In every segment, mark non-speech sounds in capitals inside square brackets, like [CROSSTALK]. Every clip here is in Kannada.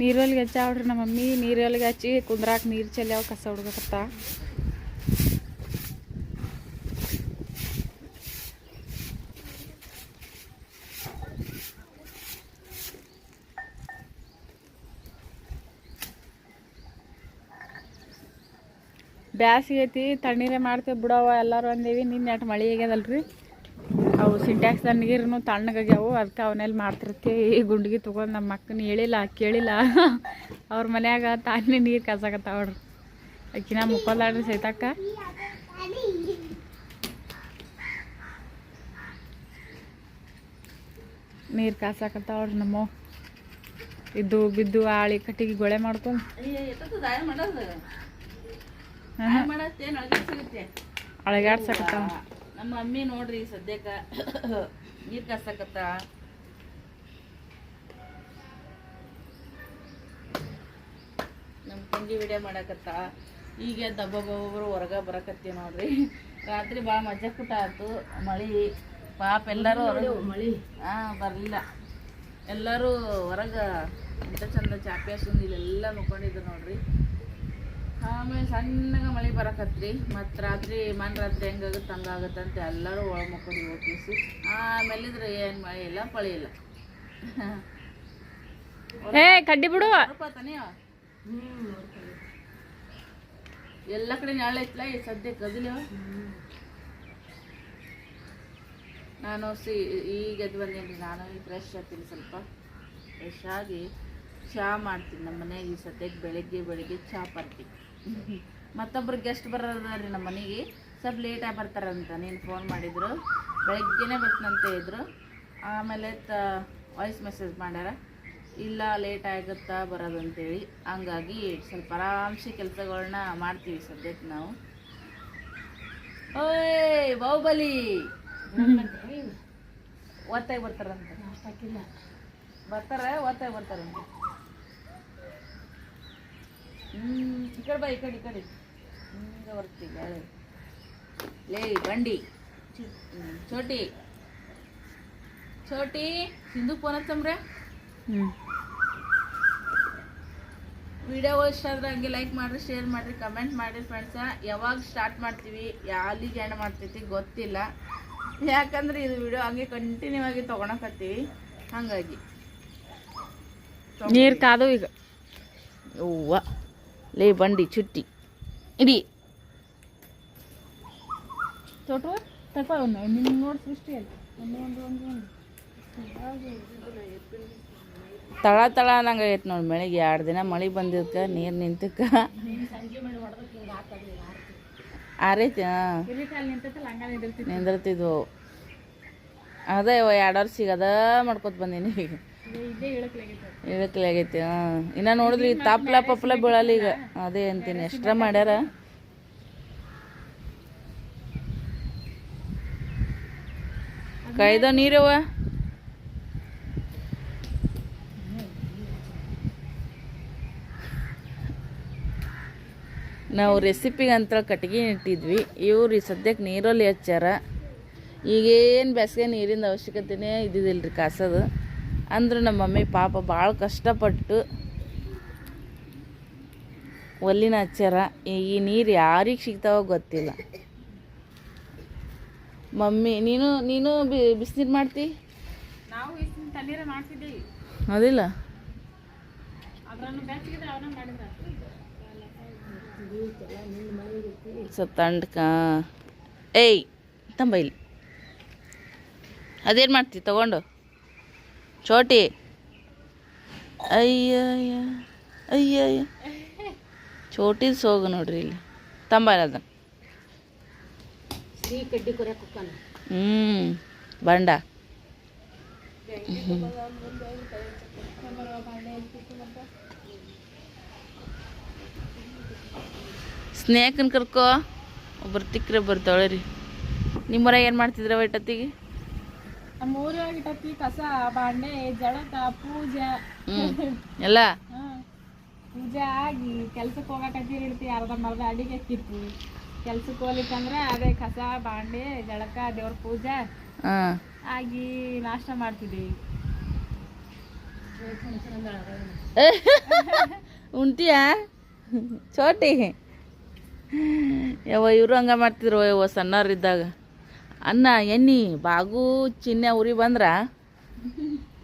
ನೀರೊಲ್ಗೆ ಹಚ್ಚಾವ್ರಿ ನಮ್ಮ ಮಮ್ಮಿ. ನೀರೊಲ್ಗೆ ಹಚ್ಚಿ ಕುಂದ್ರಾಕ ನೀರು ಚೆಲ್ಯಾವ ಕಸ ಹುಡ್ಗಕತ್ತ. ಬ್ಯಾಸಿಗೆ ಐತಿ, ತಣ್ಣೀರೇ ಮಾಡ್ತೇವೆ ಬಿಡವ ಎಲ್ಲರೂ ಅಂದೇವಿ ನಿನ್ನೆ ಅಟ್ ಮಳೆ ಆಗ್ಯದಲ್ರಿ? ಅವು ಸಿಂಟ್ಯಾಕ್ಸ್ ನೀರು ತಣ್ಣಗಾಗ್ಯಾವು ಅದಕ್ಕೆ ಅವನಲ್ಲಿ ಮಾಡ್ತಿರ್ತೀವಿ ಈ ಗುಂಡಿಗೆ ತೊಗೊಂಡು ನಮ್ಮ ಅಕ್ಕನ ಹೇಳಿಲ್ಲ ಕೇಳಿಲ್ಲ. ಅವ್ರ ಮನ್ಯಾಗ ತಾನೇ ನೀರು ಕಾಸಕತ್ತಾವ್ರಿ ಅಕ್ಕಿನ ಮುಕ್ಕೊಲ್ದಾಡ್ರಿ ಸೈತಕ್ಕ. ನೀರು ಕಾಸಾಕತ್ತಾವ್ರಿ ನಮ್ಮ ಇದ್ದು ಬಿದ್ದು ಆಳಿ ಕಟ್ಟಿಗೆ ಗೊಳೆ ಮಾಡ್ಕೊಂಡು. ಅಳಗಾಡ್ಸಕತ್ತಾವ. ನಮ್ಮ ಮಮ್ಮಿ ನೋಡ್ರಿ ಸದ್ಯಕ್ಕ ನೀರ್ ಕಾಸಕತ್ತ ನಮ್ಮ ತಂಗಿ ವಿಡಿಯೋ ಮಾಡಕತ್ತ? ಈಗ ದಬ್ಬೊಬ್ಬೊಬ್ರು ಹೊರಗ ಬರಕತ್ತೀವಿ ನೋಡ್ರಿ. ರಾತ್ರಿ ಭಾಳ ಮಜಾ ಕುಟ ಆಯ್ತು ಮಳಿ ಪಾಪ ಎಲ್ಲರೂ ಮಳಿ ಹಾ ಬರಲಿಲ್ಲ. ಎಲ್ಲರೂ ಹೊರಗ ಎಂತ ಚಂದ ಚಾಪೆ ಸುಂದ್ ಇಲ್ಲೆಲ್ಲ ನೋಡ್ಕೊಂಡಿದ್ರು ನೋಡ್ರಿ. ಆಮೇಲೆ ಸಣ್ಣಗೆ ಮಳೆ ಬರಕತ್ರಿ ಮತ್ತು ರಾತ್ರಿ ಮನ್ ರಾತ್ರಿ ಹೆಂಗಾಗುತ್ತೆ ಹಂಗಾಗುತ್ತೆ ಅಂತ ಎಲ್ಲರೂ ಒಳ ಹೋಗಿಸಿ ಆಮೇಲೆ ಇದ್ರೆ ಏನು ಮಳೆ ಇಲ್ಲ ಪಳಿ ಇಲ್ಲ. ಏ ಕಡ್ಡಿ ಬಿಡು. ಎಲ್ಲ ಕಡೆ ನಾಳೆ ಐತ್ಲ ಈ ಸದ್ಯ ಕದಲಿ ನಾನು ಸಿ ಈಗ ಎದ್ದು ಬಂದೇನಿ ನಾನು ಈ ಫ್ರೆಶ್ ಆಗ್ತೀನಿ ಸ್ವಲ್ಪ. ಫ್ರೆಶ್ ಆಗಿ ಚಹಾ ಮಾಡ್ತೀನಿ ನಮ್ಮ ಮನೆಗೆ ಈ ಸದ್ಯಕ್ಕೆ ಬೆಳಗ್ಗೆ ಬೆಳಿಗ್ಗೆ ಚಹಾ ಪಾರ್ಟಿ. ಮತ್ತೊಬ್ರು ಗೆಸ್ಟ್ ಬರೋದ್ರಿ ನಮ್ಮ ಮನೆಗೆ. ಸ್ವಲ್ಪ ಲೇಟಾಗಿ ಬರ್ತಾರಂತ ನೀನು ಫೋನ್ ಮಾಡಿದ್ರು. ಬೆಳಗ್ಗೆನೇ ಬರ್ತೀನಂತ ಇದ್ರು. ಆಮೇಲೆ ತ ವಾಯ್ಸ್ ಮೆಸೇಜ್ ಮಾಡ್ಯಾರ. ಇಲ್ಲ ಲೇಟ್ ಆಗುತ್ತಾ ಬರೋದಂತೇಳಿ. ಹಂಗಾಗಿ ಸ್ವಲ್ಪ ಆರಾಮ್ಸೆ ಕೆಲಸಗಳನ್ನ ಮಾಡ್ತೀವಿ ಸದ್ಯಕ್ಕೆ ನಾವು. ಓಯ್ ಬಾಹುಬಲಿ! ಒತ್ತಾಗಿ ಬರ್ತಾರಂತ. ಬರ್ತಾರೆ ಒತ್ತಾಗಿ ಬರ್ತಾರಂತ ಹ್ಮ್ ಈ ಕಡೆ ಬಾ ಈ ಕಡೆ ಈ ಕಡೆ. ಹಿಂಗೆ ಬರ್ತೀವಿ ಲೇ ಬಂಡಿ. ಚೋಟಿ. ಚೋಟಿ ಸಿಂಧು ಫೋನ್ ಹಚ್ಚಮ್ರೆ ಹ್ಞೂ ವಿಡಿಯೋ ಇಷ್ಟ ಆದ್ರೆ ಹಂಗೆ ಲೈಕ್ ಮಾಡಿರಿ ಶೇರ್ ಮಾಡಿರಿ ಕಮೆಂಟ್ ಮಾಡಿರಿ ಫ್ರೆಂಡ್ಸ ಯಾವಾಗ ಸ್ಟಾರ್ಟ್ ಮಾಡ್ತೀವಿ ಯಾಲಿಗೆ ಎಂಡ್ ಮಾಡ್ತೈತಿ ಗೊತ್ತಿಲ್ಲ. ಯಾಕಂದ್ರೆ ಇದು ವಿಡಿಯೋ ಹಂಗೆ ಕಂಟಿನ್ಯೂ ಆಗಿ ತೊಗೊಳಕತ್ತೀವಿ. ಹಾಗಾಗಿ. ನೀರು ಕಾದು ಈಗ. ಅವ್ವ ಲೇ ಬಂಡಿ ಚುಟ್ಟಿ. ಇಡಿ. ಚೋಟು ತಗೋ ನಿನ್ನ ನೋಡಿ ಸೃಷ್ಟಿ ಅಲ್ಲ ಒಂದು ಒಂದು ಒಂದು ಒಂದು. ತಳ ತಳ ಅನ್ನಂಗೆ ಆಗೈತೆ ನೋಡಿ ಮಳೆಗೆ. ಎರಡು ದಿನ ಮಳೆ ಬಂದಿದ್ಕ ನೀರು ನಿಂತಕ್ಕ ಆರೈತಿ ನಿಂದಿರ್ತಿದ್ವು. ಅದೇ ಎರಡು ವರ್ಷ ಸಿಗದ ಮಾಡ್ಕೊತ ಬಂದೀನಿ ಈಗ. ಇಳಕ್ಲೆ ಆಗೈತಿ ಹಾಂ. ಇನ್ನ ನೋಡಿದ್ರಿ ತಪ್ಲ ಪಪ್ಲ ಬೀಳಲ್ಲ ಈಗ. ಅದೇ ಅಂತೀನಿ ಎಕ್ಸ್ಟ್ರಾ ಮಾಡ್ಯಾರ? ಕಾಯ್ದ ನೀರವ ನಾವು ರೆಸಿಪಿಗೆ ಅಂತ ಕಟ್ಗೆ ಇಟ್ಟಿದ್ವಿ. ಇವ್ರಿ ಈ ಸದ್ಯಕ್ಕೆ ನೀರಲ್ಲಿ ಹಚ್ಚಾರ ಈಗೇನು ಬೇಸಿಗೆ ನೀರಿನ ಅವಶ್ಯಕತೆನೇ ಇದ್ದಿದ್ದಿಲ್ಲ ರೀ ಕಾಸೋದು. ಅಂದ್ರೆ ನಮ್ಮ ಮಮ್ಮಿ ಪಾಪ ಭಾಳ ಕಷ್ಟಪಟ್ಟು ಒಲ್ಲಿನ ಹಚ್ಚಾರ ಈ ನೀರು ಯಾರಿಗೆ ಸಿಗ್ತಾವೋ ಗೊತ್ತಿಲ್ಲ. ಮಮ್ಮಿ ನೀನು ನೀನು ಬಿ ಬಿಸಿನೀರು ಮಾಡ್ತಿ? ಅದಿಲ್ಲ? ತಂಡ್ಕ. ಏಯ್ ತಂಬೈಲಿ ಅದೇನು ಮಾಡ್ತಿ ತಗೊಂಡು? ಚೋಟಿ. ಅಯ್ಯಯ್ಯ ಅಯ್ಯಯ್ಯ. ಚೋಟಿದ್ ಸೋಗು ನೋಡ್ರಿ ಇಲ್ಲಿ. ತಂಬಾರದ ಹ್ಞೂ ಬಂಡ. ಸ್ನೇಹಕನ ಕರ್ಕೋ. ಒಬ್ಬರು ತಿಕ್ರೆ ಬರ್ತಾಳೆ ರೀ. ನಿಮ್ಮರ ಏನು ಮಾಡ್ತಿದ್ರ ಒಟ್ಟತ್ತಿಗೆ ಊರಾಗ ಇಟ್ಟತ್ತಿ ಕಸ ಬಾಂಡೆ ಜಳಕ ಪೂಜೆ. [LAUGHS] ಎಲ್ಲ. ಪೂಜೆ ಆಗಿ ಕೆಲ್ಸಕ್ಕೆ ಹೋಗಕತ್ತೀರಿ ಇಡ್ತಿ ಅರ್ಧ ಮರ್ಧ ಅಡಿಗೆ ಕಿತ್ತು. ಕೆಲ್ಸಕ್ಕೆ ಹೋಗ್ಲಿಕ್ಕಂದ್ರೆ ಅದೇ ಕಸ ಬಾಂಡೆ ಜಳಕ ದೇವ್ರ ಪೂಜೆ. ಆಗಿ ನಾಷ್ಟ ಮಾಡ್ತಿದ್ದೀವಿ [LAUGHS] ಉಂಟಿಯಾ? ಚೋಟಿ. ಯವ್ವ ಇವರು ಹಂಗ ಮಾಡ್ತಿದ್ರು ಯವ್ವ ಸಣ್ಣವ್ರಿದ್ದಾಗ. ಅನ್ನ ಎಣ್ಣಿ ಬಾಗು ಚಿನ್ನೆ ಉರಿ ಬಂದ್ರ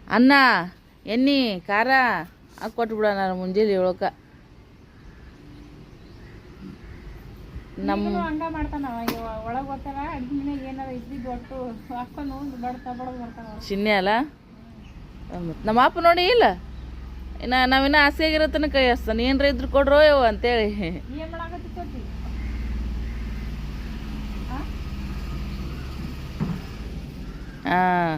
ಅನ್ನ ಎಣ್ಣಿ ಖಾರ ಹಾಕಿ ಕೊಟ್ಬಿಡ ನಾನು ಮುಂಜಾನೆ ಹೇಳೋಕ ನಮ್ಮ ಹಂಗ ಮಾಡ್ತಾನ ಒಳಗೆ ಹೋಗ್ತಾರ ಅಡ್ಗೆ ಮನೆಗೆ ಏನಾರ ಇದ್ದಿದ್ದು ಒಟ್ಟು ಹಾಕೊಂಡು ಬಡ್ತಾ ಬಡದ್ ಬರ್ತಾನ ಚಿನ್ನೆ ಅಲ್ಲ? ನಮ್ಮ ಅಪ್ಪ ನೋಡಿ ಇಲ್ಲ. ಇನ್ನು ನಾವಿನ್ನ ಆಸೆ ಆಗಿರೋ ತನಕ ಕೈ ಹಸ್ತಾನೆ ಏನ್ರ ಇದ್ರು ಕೊಡ್ರೋ ಅಂತೇಳಿ. ಏನ್ ಮಾಡಾಕತ್ತಿ ಹಾಂ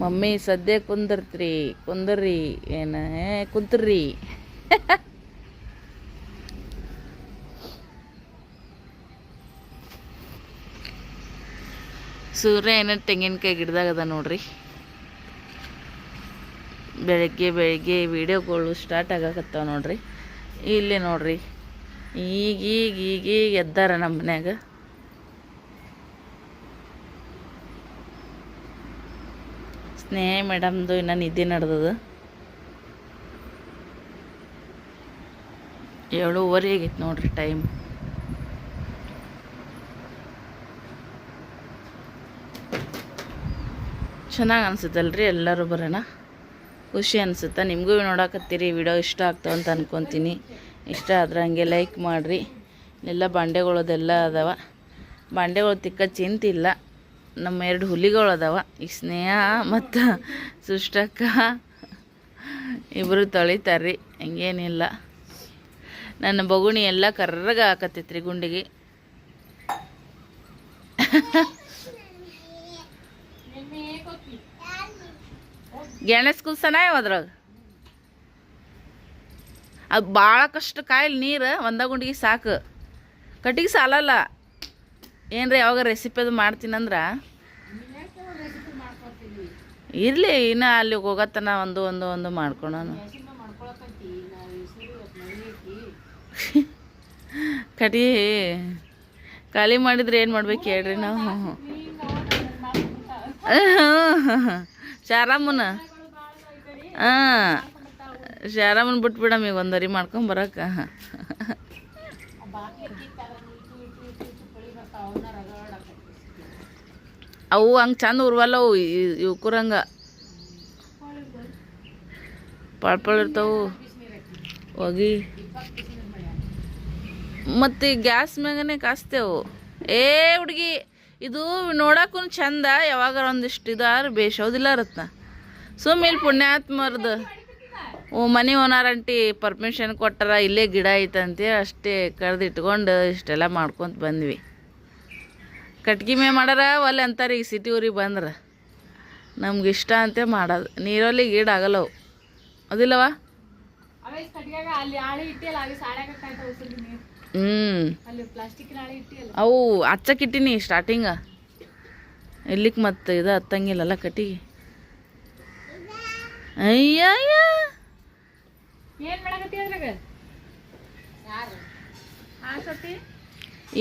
ಮಮ್ಮಿ. ಸದ್ಯ ಕುಂದರ್ತ್ರಿ ಕುಂದ್ರಿ ಏನ ಕುಂತ್ರಿ ಸೂರ್ಯ ಏನ ತೆಂಗಿನಕಾಯಿ ಗಿಡದಾಗ ಅದ ನೋಡ್ರಿ. ಬೆಳಗ್ಗೆ ಬೆಳಗ್ಗೆ ವಿಡಿಯೋಗಳು ಸ್ಟಾರ್ಟ್ ಆಗಾಕತ್ತಾವ ನೋಡ್ರಿ. ಇಲ್ಲಿ ನೋಡ್ರಿ ಈಗೀಗ ಈಗೀಗ ಈಗ ಈಗ ಎದ್ದಾರ ನಮ್ಮ ಮನ್ಯಾಗ. ಸ್ನೇಹ ಮೇಡಮ್ದು ಇನ್ನು ನಿದ್ದೆ ನಡೆದದು. ಏಳುವರೆ ಆಗೈತೆ ನೋಡ್ರಿ ಟೈಮ್. ಚೆನ್ನಾಗಿ ಅನಿಸುತ್ತಲ್ರಿ ಎಲ್ಲರೂ ಬರೋಣ? ಖುಷಿ ಅನಿಸುತ್ತೆ? ನಿಮಗೂ ನೋಡಕತ್ತೀರಿ, ವಿಡಿಯೋ ಇಷ್ಟ ಆಗ್ತಾವ ಅಂತ ಅನ್ಕೊತೀನಿ. ಇಷ್ಟ ಆದ್ರೆ ಹಂಗೆ ಲೈಕ್ ಮಾಡಿರಿ. ಎಲ್ಲ ಬಂಡೆಗಳದೆಲ್ಲ ಅದಾವ. ಬಂಡೆಗಳು ತಿಕ್ಕ ಚಿಂತಿಲ್ಲ. ನಮ್ಮ ಎರಡು ಹುಲಿಗಳು ಅದಾವ. ಈ ಸ್ನೇಹ ಮತ್ತು ಸುಷ್ಟಕ್ಕ ಇಬ್ಬರು ತೊಳಿತಾರ್ರಿ. ಹಂಗೇನಿಲ್ಲ. ನನ್ನ ಬಗುಣಿ ಎಲ್ಲ ಕರ್ರಗ ಹಾಕತ್ತೈತ್ರಿ ಗುಂಡಿಗೆ. ಗೆಣಸ್ ಕುಲ್ಸನ ಅದ್ರಾಗ? ಅದು ಭಾಳ ಕಷ್ಟ ಕಾಯಿಲ್ ನೀರು, ಒಂದ ಗುಂಡಿಗೆ ಸಾಕು. ಕಟ್ಟಿಗೆ ಸಾಲಲ್ಲ. ಏನ್ರಿ ಯಾವಾಗ ರೆಸಿಪಿ ಅದು ಮಾಡ್ತೀನಂದ್ರ? ಇರಲಿ, ಇನ್ನು ಅಲ್ಲಿಗೆ ಹೋಗತ್ತನ ಒಂದು ಒಂದು ಒಂದು ಮಾಡ್ಕೊಳೋಣ ಕಟಿ ಖಾಲಿ ಮಾಡಿದ್ರೆ ಏನು ಮಾಡ್ಬೇಕು ಹೇಳ್ರಿ ನಾವು? ಶಾರಾಮನ? ಹಾಂ, ಶಾರಾಮನ್ ಬಿಟ್ಬಿಡಮ್ ಈಗ ಒಂದರಿ ಬರಕ. ಅವು ಹಂಗೆ ಚಂದ ಉರ್ವಲ್ಲ ಅವು ಇವ್ಕುರಂಗ ಪಳ್ಪಳ ಇರ್ತಾವು. ಹೋಗಿ. ಮತ್ತು ಗ್ಯಾಸ್ ಮ್ಯಾಗನೆ ಕಾಸ್ತೇವು ಏ ಹುಡುಗಿ, ಇದು ನೋಡಕ್ಕೂ ಚಂದ ಯಾವಾಗಾರ ಒಂದಿಷ್ಟು ಇದಾರ ಬೇಷೋದಿಲ್ಲ ರತ್ನ. ಸುಮ್ಮಿಲ್ಲಿ ಪುಣ್ಯಾತ್ಮರ್ದು ಓ ಮನೆ ಓನರ್ ಅಂಟಿ ಪರ್ಮಿಷನ್ ಕೊಟ್ಟಾರ, ಇಲ್ಲೇ ಗಿಡ ಐತಂತೆ, ಅಷ್ಟೇ ಕರೆದಿಟ್ಕೊಂಡು ಇಷ್ಟೆಲ್ಲ ಮಾಡ್ಕೊತ ಬಂದ್ವಿ. ಕಟ್ಗೆ ಮೇ ಮಾಡಾರ ಒಲ್ಲೆ ಅಂತಾರೆ ಈಗ ಸಿಟಿ ಊರಿಗೆ ಬಂದ್ರೆ. ನಮ್ಗೆ ಇಷ್ಟ ಅಂತೆ ಮಾಡೋದು. ನೀರಲ್ಲಿ ಗೀಡ ಆಗಲ್ಲವು. ಅದಿಲ್ಲವ? ಹ್ಞೂ ಅವು ಹಚ್ಚಕ್ಕಿಟ್ಟಿನಿ ಸ್ಟಾರ್ಟಿಂಗ ಇಲ್ಲಿಕ್ ಮತ್ತೆ ಇದು ಹತ್ತಂಗಿಲ್ಲಲ್ಲ ಕಟ್ಟಿಗೆ ಅಯ್ಯ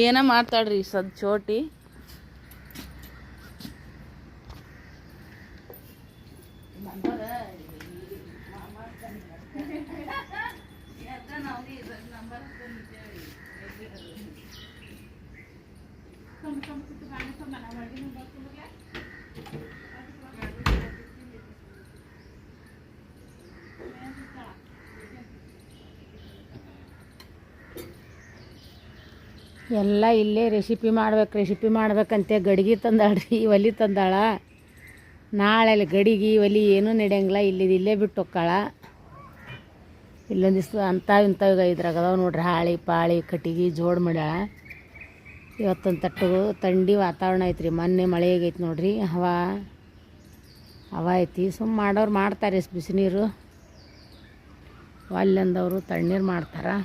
ಏನ ಮಾಡ್ತಾಳ್ರಿ ಸದ್ ಚೋಟಿ? ಇಲ್ಲೇ ರೆಸಿಪಿ ಮಾಡ್ಬೇಕು ರೆಸಿಪಿ ಮಾಡ್ಬೇಕಂತೆ. ಗಡಿಗೆ ತಂದಾಳ್ರಿ ಒಲಿ ತಂದಾಳ. ನಾಳೆ ಅಲ್ಲಿ ಗಡಿಗೆ ಒಲಿ ಏನೂ ನಡೆಯಂಗಿಲ್ಲ, ಇಲ್ಲಿ ಇಲ್ಲೇ ಬಿಟ್ಟು ಹೊಕ್ಕಾಳ ಇಲ್ಲೊಂದಿಷ್ಟು ಅಂಥವು ಇಂಥವು ಇದ್ರಾಗ ಅದಾವೆ ನೋಡ್ರಿ, ಹಾಳಿ, ಪಾಳಿ, ಕಟ್ಟಿಗೆ, ಜೋಡ್ ಮಾಡ್ಯಾಳ. ಇವತ್ತೊಂದು ತಟ್ಟು ಥಂಡಿ ವಾತಾವರಣ ಐತ್ರಿ, ಮೊನ್ನೆ ಮಳೆ ಆಗೈತೆ ನೋಡ್ರಿ, ಹವಾ. ಹವಾ ಐತಿ ಸುಮ್ಮ ಮಾಡೋರು ಮಾಡ್ತಾರೆ ಬಿಸಿ ನೀರು. ಒಲ್ಲಂದವರು ತಣ್ಣೀರು ಮಾಡ್ತಾರೆ.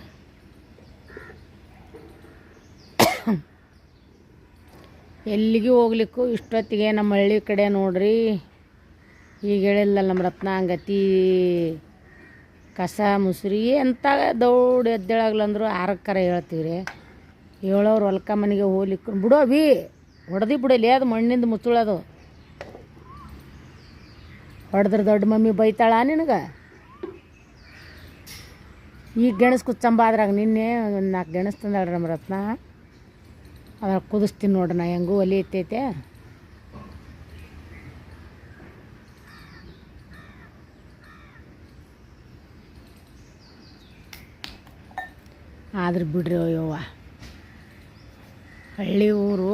ಎಲ್ಲಿಗೂ ಹೋಗ್ಲಿಕ್ಕೂ ಇಷ್ಟೊತ್ತಿಗೆ ನಮ್ಮ ಹಳ್ಳಿ ಕಡೆ ನೋಡ್ರಿ. ಈಗ ಹೇಳಿಲ್ಲ ನಮ್ಮ ರತ್ನಾಂಗತಿ, ಕಸ, ಮುಸುರಿ ಎಂಥ ದೌಡ್ ಎದ್ದೇಳಾಗ್ಲಂದ್ರು ಆರಕ್ಕರ ಹೇಳ್ತೀವಿ ರೀ ಹೇಳೋರು ಹೊಲ್ಕ ಮನೆಗೆ ಹೋಗ್ಲಿಕ್ಕೆ ಬಿಡೋ ಬಿ ಹೊಡೆದಿ ಬಿಡಲಿ ಅದು ಮಣ್ಣಿಂದ ಮುಚ್ಚುಳದು. ಹೊಡೆದ್ರೆ ದೊಡ್ಡ ಮಮ್ಮಿ ಬೈತಾಳ ನಿನಗೆ? ಈಗ ಗೆಣಸು ಕುಚ್ಚಂಬ ಅದ್ರಾಗ ನಿನ್ನೆ ಒಂದು ನಾಲ್ಕು ಗೆಣಸು ತಂದಾಳ್ರಿ ನಮ್ಮ ರತ್ನ. ಅದ್ರಾಗ ಕುದಿಸ್ತೀನಿ ನೋಡೋಣ ಹೆಂಗೂ ಒಲಿ ಎತ್ತೈತೆ ಆದ್ರೆ ಬಿಡ್ರಿ ಅಯ್ಯವ್ವ. ಹಳ್ಳಿ ಊರು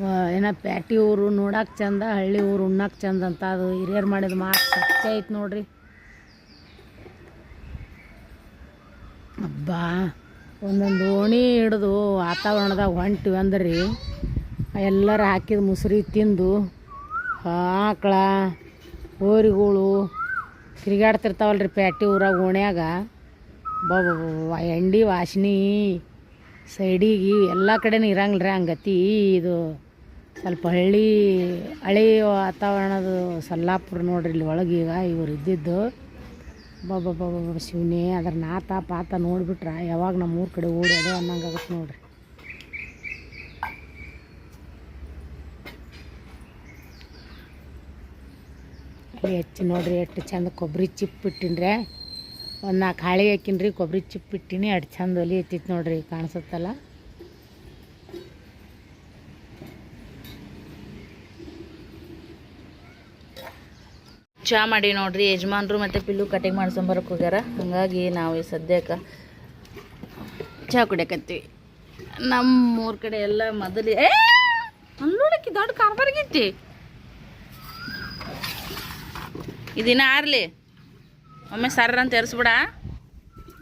ಏನೋ ಏನ ಪ್ಯಾಟಿ ಊರು ನೋಡಕ್ಕೆ ಚಂದ, ಹಳ್ಳಿ ಊರು ಉಣ್ಣಕ್ಕೆ ಚಂದ ಅಂತ ಅದು ಹಿರಿಯರು ಮಾಡಿದ ಮಾತು ಸತ್ಯ ಐತೆ ನೋಡ್ರಿ. ಅಬ್ಬಾ. ಒಂದೊಂದು ಓಣಿ ಹಿಡಿದು ವಾತಾವರಣದಾಗ ಹೊಂಟಿವಿ ಅಂದ್ರಿ. ಎಲ್ಲರ ಹಾಕಿದ ಮುಸುರಿ ತಿಂದು ಆಕಳ, ಹೋರಿಗಳು ರೀ ಪ್ಯಾಟಿ ಊರಾಗ ಓಣ್ಯಾಗ. ಬಾ ಎಂಡಿ ವಾಸ್ನಿ ಸೈಡಿಗೆ ಎಲ್ಲ ಕಡೆನೂ ಇರಂಗಿಲ್ಲ ರೀ ಹಂಗತಿ ಇದು ಸ್ವಲ್ಪ ಹಳ್ಳಿ ಹಳೆಯ ವಾತಾವರಣದ ಸಲ್ಲಾಪುರ ನೋಡ್ರಿ ಇಲ್ಲಿ ಒಳಗೆ ಈಗ ಇವ್ರು ಇದ್ದಿದ್ದು. ಬಾಬಾ ಶಿವನೇ, ಅದ್ರ ನಾತ, ಪಾತ ನೋಡ್ಬಿಟ್ರ? ಯಾವಾಗ ನಮ್ಮ ಊರ ಕಡೆ ಓಡೋದು ಅನ್ನಂಗಾಗುತ್ತೆ ನೋಡ್ರಿ. ಹೆಚ್ಚು ನೋಡ್ರಿ, ಎಷ್ಟು ಚಂದ ಕೊಬ್ಬರಿ ಚಿಪ್ ಇಟ್ಟಿನ್ರಿ. ಒಂದು ನಾಲ್ಕು ಹಾಳಿ ಹಾಕಿನ್ರಿ ಕೊಬ್ಬರಿ ಚಿಪ್ ಇಟ್ಟಿನಿ, ಅಷ್ಟು ಚಂದ ಒಲಿ ಎತ್ತಿತ್ತು ನೋಡ್ರಿ, ಕಾಣಿಸುತ್ತಲ್ಲ. ಚಹಾ ಮಾಡಿ ನೋಡ್ರಿ, ಯಜಮಾನ್ರು ಮತ್ತು ಪಿಲ್ಲು ಕಟಿಂಗ್ ಮಾಡ್ಸೊಂಬರಕ್ಕೆ ಹೋಗ್ಯಾರ. ಹಾಗಾಗಿ ನಾವು ಈ ಸದ್ಯಕ್ಕೆ ಚಹಾ ಕುಡಿಯಕತ್ತೀವಿ. ನಮ್ಮ ಊರ ಕಡೆ ಎಲ್ಲ ಮೊದಲು ಏ! ನೋಡಕ್ಕೆ ದೊಡ್ಡ ಕಾರ್ಬಾರ್ಗೈತಿ ಇದಿನ ಆರ್ಲಿ. ಒಮ್ಮೆ ಸರ್ ಅಂತ ಎರ್ಸ್ಬಿಡ.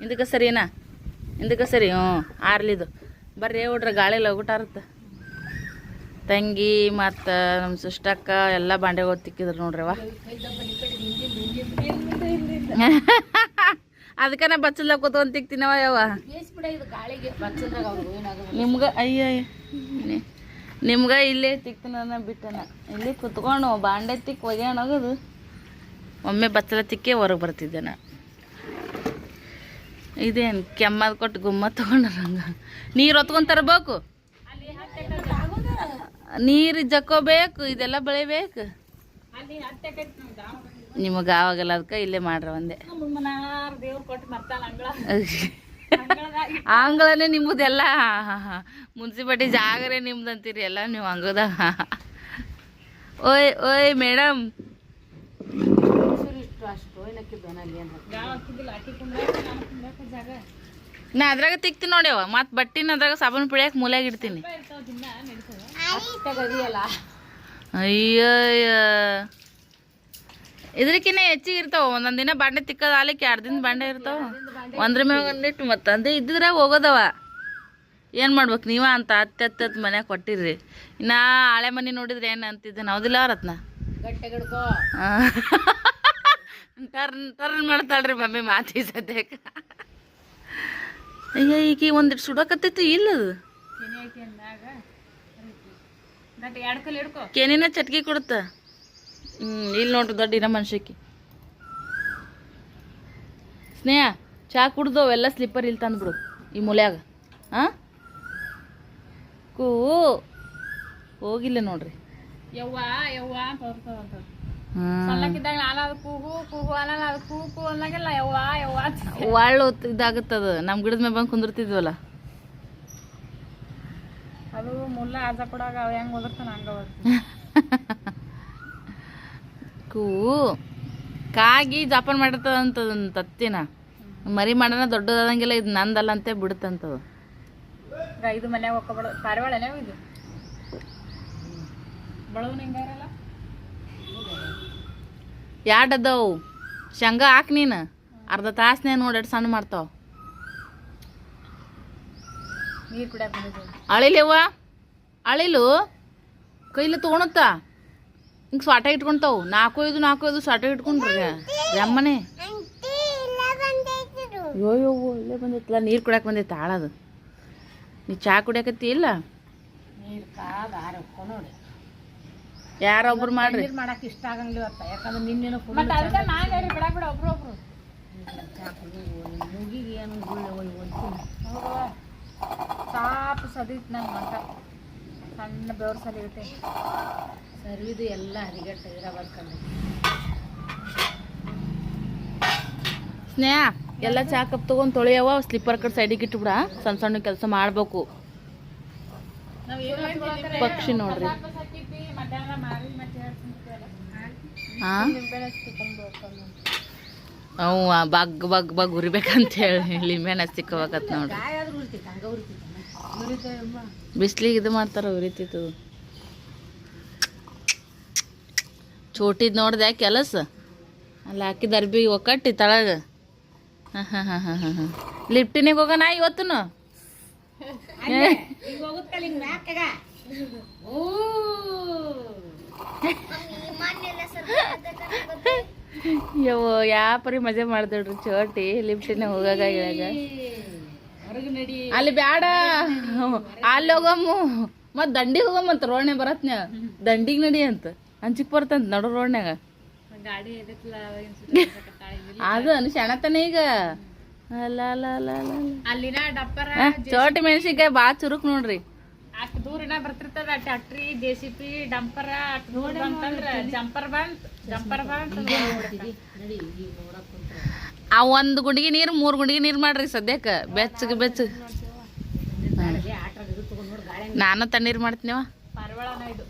ಇದಕ್ಕೆ ಸರಿನಾ? ಹಿಂದಕ್ಕೆ ಸರಿ? ಹ್ಞೂ, ಆರ್ಲಿದು. ಬರ್ರಿ ಹುಡ್ರ, ಗಾಳಿ ಲಗುಟಾರತ್ತ ತಂಗಿ ಮತ್ತು ನಮ್ಮ ಸಿಸ್ಟಕ್ಕ ಎಲ್ಲ ಬಾಂಡೆಗಳು ತಿಕ್ಕಿದ್ರು ನೋಡ್ರವ [LAUGHS] ಅದಕ್ಕೆ ನಾ ಬಚ್ಚಲ್ದಾಗ ಕೂತ್ಕೊಂಡು ತಿಕ್ತೀನವ ಯಾವ ನಿಮ್ಗೆ ಅಯ್ಯ ನಿಮ್ಗ ಇಲ್ಲೇ ತಿಕ್ತಿನ ಬಿಟ್ಟನ. ಇಲ್ಲಿ ಕುತ್ಕೊಂಡು ಬಾಂಡೆ ತಿಕ್ ಒಗ್ಯಾಣ ಹೋಗೋದು ಒಮ್ಮೆ ಬಚ್ಚಲ ತಿಕ್ಕೆ ಹೊರಗೆ ಬರ್ತಿದ್ದೆ ನಾ. ಇದೇನು ಕೆಮ್ಮದ ಕೊಟ್ಟು ಗುಮ್ಮ ತಗೊಂಡ್ರಂಗ ನೀರು ಹೊತ್ಕೊಂಡ್ ತರಬೇಕು? ನೀರು ಜಕ್ಕೋಬೇಕು, ಇದೆಲ್ಲ ಬೆಳಿಬೇಕು. ನಿಮಗೆ ಆವಾಗಲ್ಲ ಅದಕ್ಕೆ ಇಲ್ಲೇ ಮಾಡ್ರ ಒಂದೇ. ಅಂಗಳನೇ ನಿಮ್ಮದೆಲ್ಲ. ಮುನ್ಸಿಪಾಲ್ಟಿ ಜಾಗರೇ ನಿಮ್ದು ಅಂತೀರಿ ಎಲ್ಲ ನೀವು ಅಂಗದ ಓಯ್ ಓಯ್ ಮೇಡಮ್. ನಾ ಅದ್ರಾಗ ತಿಕ್ತೀನಿ ನೋಡ್ಯವ ಮತ್ತು ಬಟ್ಟಿನ ಅದ್ರಾಗ ಸಾಬೂನು ಪಿಳಿಯಕ್ಕೆ ಮೂಲೆಯಾಗ ಇಡ್ತೀನಿ. ಅಯ್ಯಯ್ಯ. ಇದ್ರಕ್ಕಿನ್ನ ಹೆಚ್ಚಿಗೆ ಇರ್ತಾವ. ಒಂದೊಂದು ದಿನ ಬಾಂಡೆ ತಿಕ್ಕದ ಆಲಿಕ್ಕೆ ಎರಡು ದಿನ ಬಾಂಡೆ ಇರ್ತಾವ. ಒಂದ್ರ ಮ್ಯಾಗ ಒಂದಿಟ್ಟು ಮತ್ತೆ ಅಂದೇ ಇದ್ದಿದ್ರೆ ಹೋಗೋದವ. ಏನು ಮಾಡ್ಬೇಕು ನೀವ ಅಂತ ಅತ್ತೆ ಮನೆ ಮನ್ಯಾಗ ಕೊಟ್ಟಿರ್ರಿ. ಇನ್ನ ಹಳೆ ಮನೆ ನೋಡಿದ್ರೆ ಏನು ಅಂತಿದ್ದೆ ನಾವ್ದಿಲ್ಲ ರತ್ನ ಟರ್ನ್ ಟರ್ನ್ ಮಾಡ್ತಾಳ್ರಿ ಮಮ್ಮಿ ಮಾತಿ ಸದ್ಯಕ್ಕೆ ಅಯ್ಯ ಈಗ ಒಂದಿಟ್ಟು ಸುಡಕತ್ತೈತಿ ಇಲ್ಲದು ಕೆನಿನ ಚಟ್ಕಿ ಕೊಡುತ್ತ. ಹ್ಞೂ ಇಲ್ಲಿ ನೋಡ್ರಿ ದೊಡ್ಡ ಇರೋ ಮನುಷ್ಯಕ್ಕೆ ಸ್ನೇಹ ಚಾ ಕುಡ್ದು ಅವೆಲ್ಲ ಸ್ಲಿಪ್ಪರ್ ಇಲ್ಲಿ ತಂದ್ಬಿಡು ಈ ಮೂಲ್ಯಾಗ. ಹಾಂ ಕೂ ಹೋಗಿಲ್ಲ ನೋಡ್ರಿ. ಯವ್ವ ಯವ್ವ ಅಂತ ಹ್ಞೂ ಸಣ್ಣಕ್ಕಿದ್ದಾಗ ನಾನು ಅದು ಕೂಗು ಕೂಗು ಅನ್ನಲ್ಲ ಅದು ಕೂಗು ಅನ್ನಂಗಿಲ್ಲ ಯವ್ವ ಯವ್ವ ಅಂತ. ಒಳ್ಳೆ ಇದಾಗುತ್ತದ. ನಮ್ಮ ಗಿಡದ ಮೇಲೆ ಬಂದು ಕುಂದಿರ್ತಿದ್ವಲ್ಲ. ಅದು ಮುಲ್ಲ ಆಜ ಕೊಡಾಗ ಅವ ಹೆಂಗ್ ಓದಿರ್ತಾನ ಹಂಗ [LAUGHS] ಓದ್ತಾನ ಕೂ ಕಾಗಿ ಜಾಪನ್ ಮಾಡಿರ್ತದಂತ ತತ್ತಿನ. ಮರಿ ಮಾಡೋಣ ದೊಡ್ಡದಾದಂಗಿಲ್ಲ ಇದು ನಂದಲ್ಲ ಅಂತ ಬಿಡುತ್ತಂತದು. ಇದು. ಪಾರಿವಾಳನೇ ಅದಾವು? ಶೇಂಗಾ ಹಾಕ್ ನೀನು. ಅರ್ಧ ತಾಸನೇ ನೋಡಿ ಸಣ್ಣ ಮಾಡ್ತಾವ. ಅಳಿಲೇವ ಅಳಿಲು ಕೈಲಿ ತೊಗೊಳತ್ತ ಹಿಂಗೆ ಸ್ವಾಟ ಇಟ್ಕೊಂತಾವು. ನಾಲ್ಕು ಐದು ನಾಲ್ಕು ಐದು ಸ್ವಾಟ ಇಟ್ಕೊಂಡ್ರಿ. ಅಮ್ಮನೆ ಯೋ ಯೋ ಇಲ್ಲೇ ಬಂದೈತಲ್ಲ ನೀರು ಕುಡಿಯಕ್ಕೆ ಬಂದೈತೆ ಆಳದು ನೀ ಚಾ ಕುಡಿಯಕತ್ತಿ ಇಲ್ಲ? ಯಾರೊಬ್ರು ಮಾಡ್ರಿ? ನೀರು ಮಾಡಕ್ಕೆ ಇಷ್ಟ ಆಗಂಗಿಲ್ಲ ಯಾಕಂದ್ರೆ ನಿನ್ನೇನು ಮತ್ತೆ ಅದಕ್ಕೆ ನಾನು ಹೇಳಿ ಬಿಡ ಬಿಡ ಒಬ್ರು ಒಬ್ರು. ಮುಗಿಗೆ ಏನು ಗುಳ್ಳೆ. ಸಾಪ್ ಸದಿತ್ ನನ್ನ ಮಂಟ. ಸಣ್ಣ ಬೆವ್ರ ಸಲ ಇರುತ್ತೆ. ಸರಿದು ಎಲ್ಲ ಹರಿಗಟ್ಟ ಇರೋ ಬರ್ಕೊಂಡು ಸ್ನೇಹ ಎಲ್ಲ ಚಾಕಪ್ ತಗೊಂಡ್ ತೊಳೆಯವ ಸ್ಲಿಪ್ಪರ್ ಕಡೆ ಸೈಡಿಗೆ ಇಟ್ಬಿಡ. ಸಣ್ಣ ಸಣ್ಣ ಕೆಲಸ ಮಾಡ್ಬೇಕು. ಪಕ್ಷಿ ನೋಡ್ರಿ. ಅವು ಬಗ್ ಬಗ್ ಬಗ್ ಉರಿಬೇಕಂತ ಹೇಳಿ ಮೇನ ಹಚ್ಚಿಕೋಬೇಕತ್ ನೋಡ್ರಿ. ಬಿಸ್ಲಿಗೆ ಇದು ಮಾಡ್ತಾರ ಉರಿತಿತ್ತು ಚೋಟಿದ್ ನೋಡ್ದೆ ಕೆಲಸ? ಅಲ್ಲಿ ಹಾಕಿದ ಅರ್ಬಿ ಒಕ್ಕಟ್ಟಿ ತಳಗ. ಹಾಂ ಹಾಂ ಹಾಂ ಹಾಂ ಹಾಂ ಹಾಂ. ಲಿಫ್ಟಿನಿಗೆ ಹೋಗೋಣ ಇವತ್ತು ಯಾವ ಪರಿ ಮಜಾ ಮಾಡ್ದಳ್ರಿ ಚೋಟಿ ಲಿಫ್ಟಿನ ಹೋಗಾಗ ಇಳಾಗ ಅಲ್ಲಿ ಬ್ಯಾಡ. ಅಲ್ಲಿ ಹೋಗಮ್ಮು. ಮತ್ ದಂಡಿಗೆ ಹೋಗಮ್ಮಂತ ರೋಡ್ನೆ ಬರತ್ನ ದಂಡಿಗೆ ನಡಿ ಅಂತ. ಅಂಚಿಕ್ ಬರ್ತಂತ ನಡು ರೋಡ್ನ್ಯಾಗ. ಅದು ಅನ್ ಶಣತನ ಈಗ ಚೋಟಿ ಮೆಣಸಿನ್ಕಾಯಿ ಭಾಳ ಚುರುಕ್ ನೋಡ್ರಿ. ಅಷ್ಟು ದೂರಿನ ಬರ್ತಿರ್ತದ tractor J C B dumper ಅಷ್ಟು ದೂರ ಬಂತಂದ್ರ ಜಂಪರ್ ಬಂತ್ ಜಂಪರ್ ಬಂತ್ ಆ ಒಂದು ಗುಂಡಿಗೆ ನೀರು ಮೂರು ಗುಂಡಿಗೆ ನೀರು ಮಾಡ್ರಿ ಸದ್ಯಕ್ಕೆ. ಬೆಚ್ಚಗೆ ಬೆಚ್ಚ. ನಾನು ತಣ್ಣೀರು ಮಾಡ್ತೀನಿವ ಪಾರಿವಾಳನ ಇದು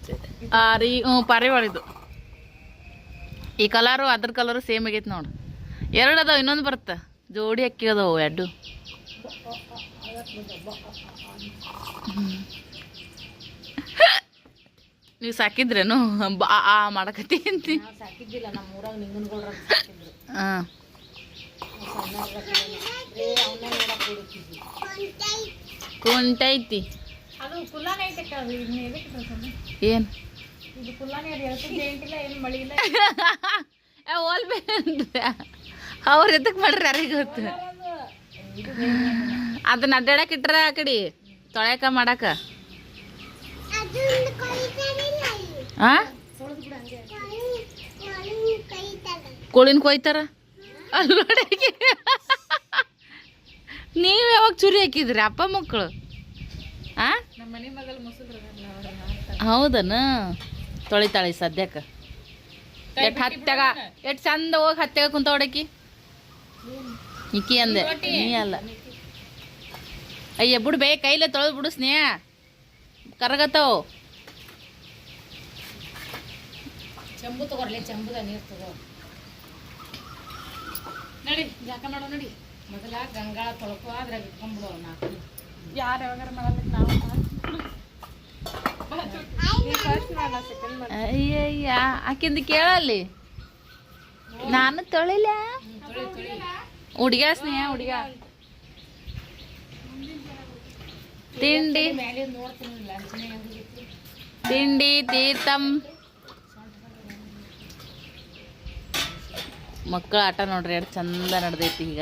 ಆ ರೀ ಹ್ಞೂ ಪಾರಿವಾಳ ಇದು. ಈ ಕಲರು ಅದ್ರ ಕಲರು ಸೇಮ್ ಆಗೈತೆ ನೋಡು. ಎರಡು ಅದಾವ ಇನ್ನೊಂದು ಬರುತ್ತೆ. ಜೋಡಿ ಅಕ್ಕಿ ಅದಾವು ಎರಡು. ನೀವು ಸಾಕಿದ್ರೇನು? ಬಾ ಆ ಮಾಡಕತ್ತಿ ಅಂತ. ಹಾಂ. ಕುಂಟೈತಿ? ಏನು? [LAUGHS] ಅವ್ರ ಎದಕ್ ಮಾಡ್ರಿ ಯಾರಿಗೆ ಗೊತ್ತು? ಅದನ್ನ ಅಡ್ಡಾಡಕ್ಕೆ ಇಟ್ರ ಆ ಕಡೆ ತೊಳ್ಯಾಕ ಮಾಡಾಕ. ಆ? ಕೋಳಿನ ಕೊಯ್ತಾರ? ಅಲ್ಲಿ ನೀವು ಯಾವಾಗ ಚುರಿ ಹಾಕಿದ್ರಿ ಅಪ್ಪ ಮಕ್ಕಳು ಆ? ಹೌದನ? ತೊಳಿತಾಳಿ ಸದ್ಯಕ್ಕೆ. ಎಟ್ ಹತ್ಯಾಗ ಎಟ್ ಚಂದ ಹೋಗಿ ಹತ್ಯಾಗ ಕುಂತ ಹೊಡಕಿ? ಇಕ್ಕಿ ಅಂದೆ. ನೀ ಅಲ್ಲ. ಅಯ್ಯ ಬಿಡು ಬೇ ಕೈಲೇ ತೊಳೆದು ಬಿಡು ಸ್ನೇಹ. ಕರಗತ್ತವು ಚಂಬು ತಗೋರ್ಲಿ ಚಂಬುದ ನೀರು ತಗೋ. ನಡಿ ಜಾಕ ಮಾಡೋ ನಡಿ? ಮೊದಲ ಗಂಗಾ ತೊಳ್ಕೊ ಅದ್ರಾಗ ಇಟ್ಕೊಂಡ್ಬಿಡು ನಾಲ್ಕು ಯಾರು ಯಾವಾಗ ಮಾಡಲ್ಲ ನಾವು? ಅಯ್ಯಯ್ಯ ಆಕಿಂದ ಕೇಳಲ್ಲಿ? ನಾನು ತೊಳಿಲ ಹುಡುಗ ಸ್ನೇಹ ಹುಡುಗ. ತಿಂಡಿ. ತಿಂಡಿ ತೀರ್ಥಂ. ಮಕ್ಕಳ ಆಟ ನೋಡ್ರಿ ಎಷ್ಟು ಚಂದ ನಡೆದೈತಿ ಈಗ.